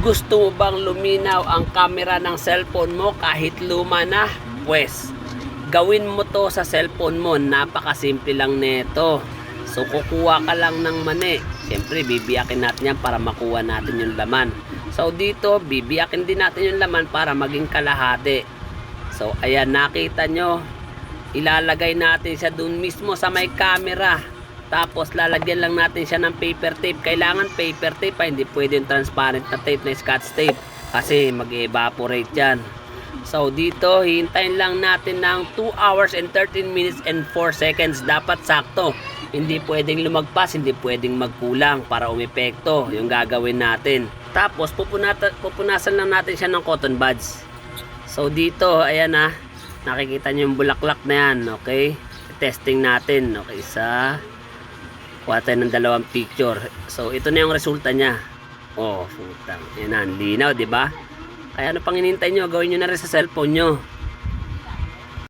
Gusto mo bang luminaw ang camera ng cellphone mo kahit luma na? Pwes, gawin mo to sa cellphone mo. Napakasimple lang nito. So, kukuha ka lang ng mani. Siyempre, bibiyakin natin yan para makuha natin yung laman. So, dito, bibiyakin din natin yung laman para maging kalahati. So, ayan, nakita nyo. Ilalagay natin siya dun mismo sa may camera. Tapos, lalagyan lang natin siya ng paper tape. Kailangan paper tape pa, hindi pwede yung transparent na tape na scotch tape. Kasi mag-evaporate yan. So, dito, hintayin lang natin ng 2 hours and 13 minutes and 4 seconds. Dapat sakto. Hindi pwedeng lumagpas, hindi pwedeng magkulang para umepekto yung gagawin natin. Tapos, pupunasan lang natin siya ng cotton buds. So, dito, ayan na. Nakikita nyo yung bulaklak na yan, okay? Testing natin, okay? Isa, kuha tayo ng dalawang picture. So, ito na yung resulta niya. Oh, putang. Yan ang linaw, di ba? Kaya ano pang hinintay nyo, gawin nyo na rin sa cellphone nyo.